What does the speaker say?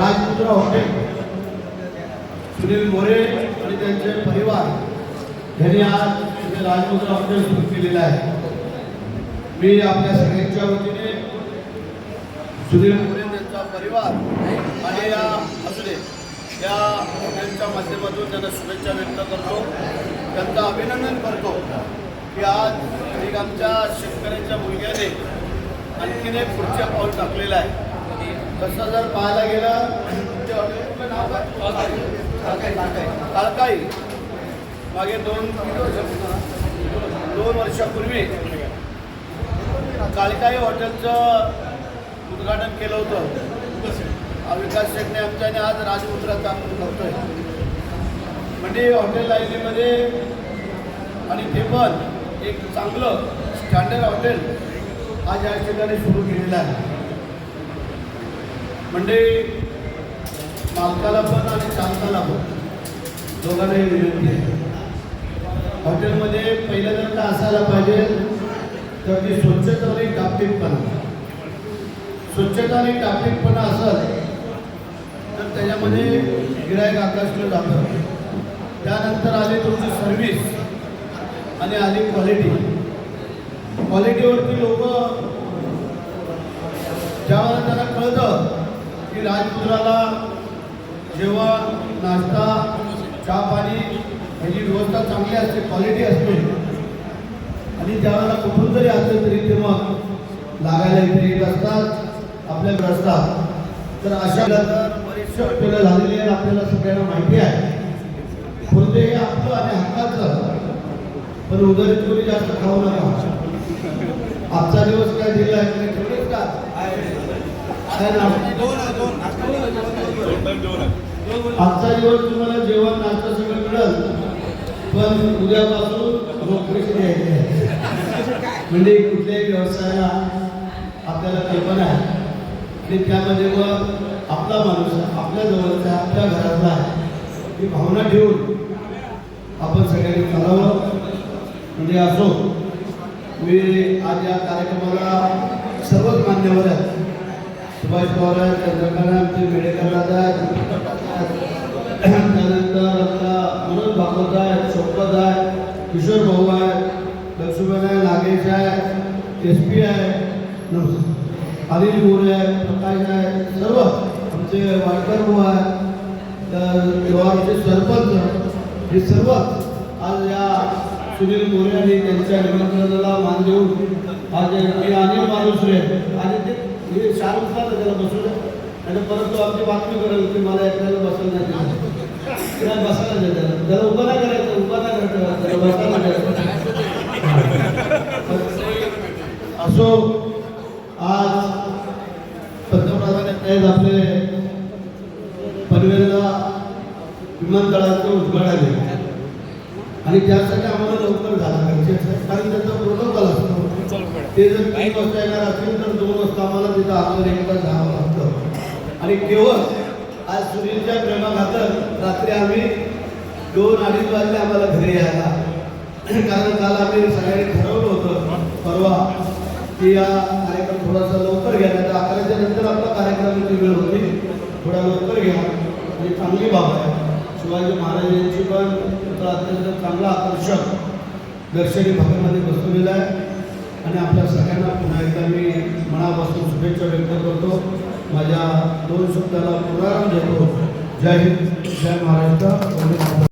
राजपुत्र हॉटेल सुनील मोरे आणि त्यांचे परिवार यांनी आज इथे राजपुत्र हॉटेल सुरू केलेलं आहे. मी आपल्या सगळ्यांच्या वतीने सुनील मोरे त्यांचा परिवार आणि या असले या हॉटेलच्या माध्यमातून त्यांना शुभेच्छा व्यक्त करतो. त्यांचं अभिनंदन करतो की आज एक आमच्या शेतकऱ्यांच्या मुलग्याने आणखीन एक पुढच्या पाऊल टाकलेलं आहे. तसं जर पाहायला गेलं हॉटेलचं नाव काय काळकाई मागे दोन दोन वर्षापूर्वी काळकाई हॉटेलचं उद्घाटन केलं होतं. विकास शेटने आमच्याने आज राजपुत्रात काम करतोय. म्हणजे हॉटेल लाईनीमध्ये आणि ते पण एक चांगलं स्टँडर्ड हॉटेल आज या ठिकाणी सुरू केलेलं आहे. म्हणजे मालकाला पण आणि चालकाला पण. दोघांनाही विनंती आहे. हॉटेलमध्ये पहिलं जर का असायला पाहिजे तर ती स्वच्छता आणि टापटीपणा स्वच्छता आणि टापटीपणा असेल तर त्याच्यामध्ये गिरायक आकाशलं जातं. त्यानंतर आली तुमची सर्व्हिस आणि आली क्वालिटी क्वालिटीवरती लोक ज्यावेळेला त्यांना कळतं की राजपुत्राला जेव्हा नाश्ता चहा पाणी ह्याची व्यवस्था चांगली असते क्वालिटी असते आणि ज्यावेळेला कुठून जरी असेल तरी ते मग लागायला इथे येत असतात आपल्याकडे असतात तर अशा तर बरेचसे हॉटेलं झालेली आहेत आपल्याला सगळ्यांना माहिती आहे. कोणते हे आपलं आणि हक्काचं पण उदरित कोणी जास्त खाऊ नका. आजचा दिवस काय दिला आहे ठेवलेच का? आजचा दिवस तुम्हाला जेवण नाश्ता सगळं मिळेल. पण उद्यापासून नोकरीच द्यायची आहे. म्हणजे कुठल्याही व्यवसायाला आपल्याला कल्पना आहे. आणि त्यामध्ये मग आपला माणूस आपल्या जवळचा आपल्या घरातला आहे. ही भावना ठेवून आपण सगळ्यांनी करावं म्हणजे असो मी आज या कार्यक्रमाला सर्वच मान्यवर आहेत. सुभाष पवार चंद्रकांत आमचे मेडेकर दादा त्यानंतर आपला मनोज भागवत आहे शोकत आहे किशोर भाऊ आहे लक्ष्मण आहे नागेश आहे एस पी आहे अनिल मोरे आहे प्रकाश आहे सर्व आमचे वाडकर भाऊ आहे तर व्यवहारचे सरपंच हे सर्व आज या सुनील मोरे आणि त्यांच्या निमंत्रणाला मान देऊन आज आणि माणूस रे आणि ते हे शाहरुख खान आहे त्याला बसवलं. आणि परत तो आमची बातमी करेल की मला एकट्याला बसवलं नाही त्याला बसायला नाही त्याला त्याला उभं नाही करायचं उभा नाही करायचं त्याला बसायला करायचं असो आज पंतप्रधानांनी आहेत आपले पनवेलला विमानतळाचं उद्घाटन आणि त्यासाठी आम्हाला लवकर झालं गरजेचं कारण त्याचं ते जर तीन वाजता येणार असेल तर दोन वाजता आम्हाला तिथं एक तास जावं लागतं. आणि केवळ आज सुनीलच्या प्रेमाखातर रात्री आम्ही दोन अडीच वाजले आम्हाला घरी यायला. कारण काल आम्ही सगळ्यांनी ठरवलं होतं परवा की या कार्यक्रम थोडासा लवकर घ्या नाही तर अकराच्या नंतर आपला कार्यक्रमाची वेळ होती. थोडा लवकर घ्या. म्हणजे चांगली बाब आहे. शिवाजी महाराजांची पण चित्र अत्यंत चांगला आकर्षक दर्शनी भागामध्ये बसवलेला आहे. आणि आपल्या सगळ्यांना पुन्हा एकदा मी मनापासून शुभेच्छा व्यक्त करतो. माझ्या दोन शब्दाला पुनराम देतो. जय हिंद जय महाराष्ट्र.